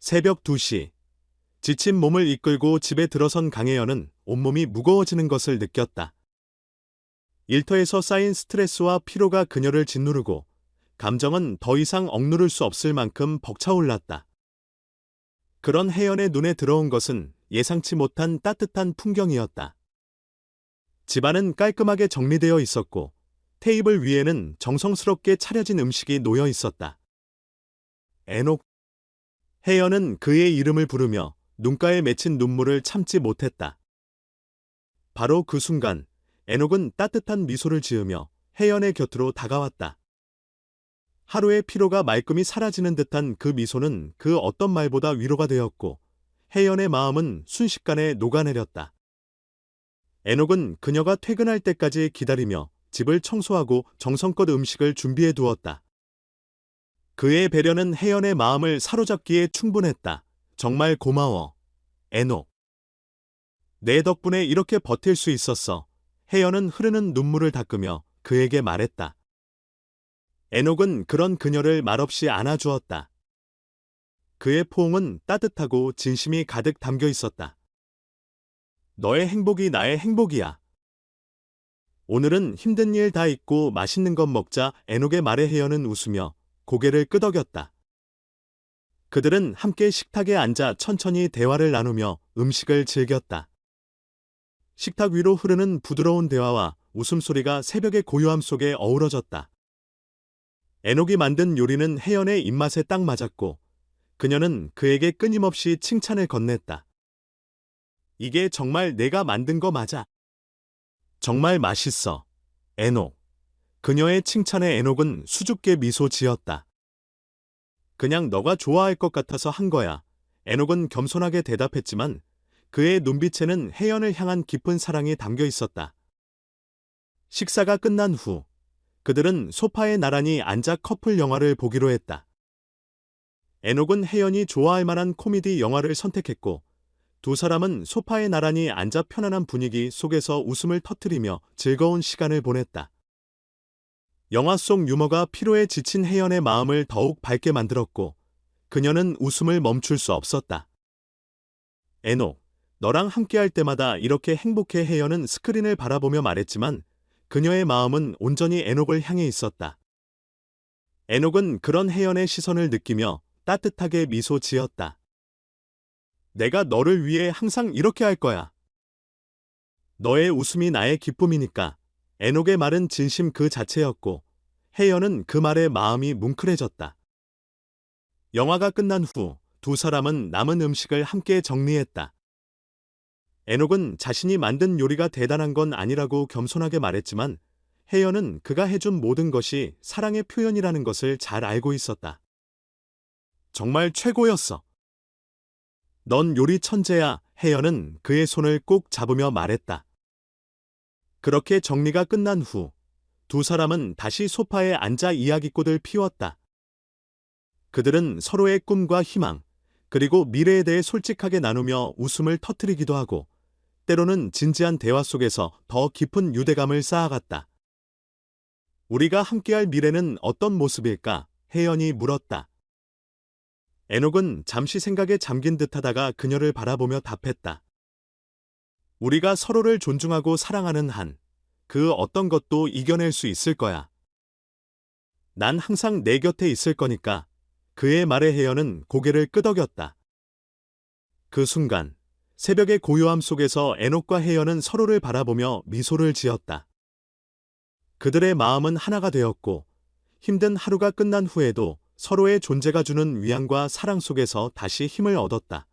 새벽 2시. 지친 몸을 이끌고 집에 들어선 강혜연은 온몸이 무거워지는 것을 느꼈다. 일터에서 쌓인 스트레스와 피로가 그녀를 짓누르고 감정은 더 이상 억누를 수 없을 만큼 벅차올랐다. 그런 혜연의 눈에 들어온 것은 예상치 못한 따뜻한 풍경이었다. 집안은 깔끔하게 정리되어 있었고 테이블 위에는 정성스럽게 차려진 음식이 놓여 있었다. 애녹. 혜연은 그의 이름을 부르며 눈가에 맺힌 눈물을 참지 못했다. 바로 그 순간 애녹은 따뜻한 미소를 지으며 혜연의 곁으로 다가왔다. 하루의 피로가 말끔히 사라지는 듯한 그 미소는 그 어떤 말보다 위로가 되었고 혜연의 마음은 순식간에 녹아내렸다. 애녹은 그녀가 퇴근할 때까지 기다리며 집을 청소하고 정성껏 음식을 준비해 두었다. 그의 배려는 혜연의 마음을 사로잡기에 충분했다. 정말 고마워. 애녹. 내 덕분에 이렇게 버틸 수 있었어. 혜연은 흐르는 눈물을 닦으며 그에게 말했다. 애녹은 그런 그녀를 말없이 안아주었다. 그의 포옹은 따뜻하고 진심이 가득 담겨 있었다. 너의 행복이 나의 행복이야. 오늘은 힘든 일 다 잊고 맛있는 것 먹자 애녹의 말에 혜연은 웃으며 고개를 끄덕였다. 그들은 함께 식탁에 앉아 천천히 대화를 나누며 음식을 즐겼다. 식탁 위로 흐르는 부드러운 대화와 웃음소리가 새벽의 고요함 속에 어우러졌다. 애녹이 만든 요리는 혜연의 입맛에 딱 맞았고 그녀는 그에게 끊임없이 칭찬을 건넸다. 이게 정말 내가 만든 거 맞아. 정말 맛있어. 애녹. 그녀의 칭찬에 애녹은 수줍게 미소 지었다. 그냥 너가 좋아할 것 같아서 한 거야. 애녹은 겸손하게 대답했지만 그의 눈빛에는 혜연을 향한 깊은 사랑이 담겨 있었다. 식사가 끝난 후 그들은 소파에 나란히 앉아 커플 영화를 보기로 했다. 애녹은 혜연이 좋아할 만한 코미디 영화를 선택했고 두 사람은 소파에 나란히 앉아 편안한 분위기 속에서 웃음을 터뜨리며 즐거운 시간을 보냈다. 영화 속 유머가 피로에 지친 혜연의 마음을 더욱 밝게 만들었고 그녀는 웃음을 멈출 수 없었다. 애녹, 너랑 함께할 때마다 이렇게 행복해 혜연은 스크린을 바라보며 말했지만 그녀의 마음은 온전히 애녹을 향해 있었다. 애녹은 그런 혜연의 시선을 느끼며 따뜻하게 미소 지었다. 내가 너를 위해 항상 이렇게 할 거야. 너의 웃음이 나의 기쁨이니까. 애녹의 말은 진심 그 자체였고 혜연은 그 말에 마음이 뭉클해졌다. 영화가 끝난 후 두 사람은 남은 음식을 함께 정리했다. 애녹은 자신이 만든 요리가 대단한 건 아니라고 겸손하게 말했지만 혜연은 그가 해준 모든 것이 사랑의 표현이라는 것을 잘 알고 있었다. 정말 최고였어. 넌 요리 천재야. 혜연은 그의 손을 꼭 잡으며 말했다. 그렇게 정리가 끝난 후 두 사람은 다시 소파에 앉아 이야기꽃을 피웠다. 그들은 서로의 꿈과 희망, 그리고 미래에 대해 솔직하게 나누며 웃음을 터뜨리기도 하고, 때로는 진지한 대화 속에서 더 깊은 유대감을 쌓아갔다. 우리가 함께할 미래는 어떤 모습일까? 혜연이 물었다. 애녹은 잠시 생각에 잠긴 듯하다가 그녀를 바라보며 답했다. 우리가 서로를 존중하고 사랑하는 한, 그 어떤 것도 이겨낼 수 있을 거야. 난 항상 내 곁에 있을 거니까. 그의 말에 혜연은 고개를 끄덕였다. 그 순간, 새벽의 고요함 속에서 애녹과 혜연은 서로를 바라보며 미소를 지었다. 그들의 마음은 하나가 되었고, 힘든 하루가 끝난 후에도 서로의 존재가 주는 위안과 사랑 속에서 다시 힘을 얻었다.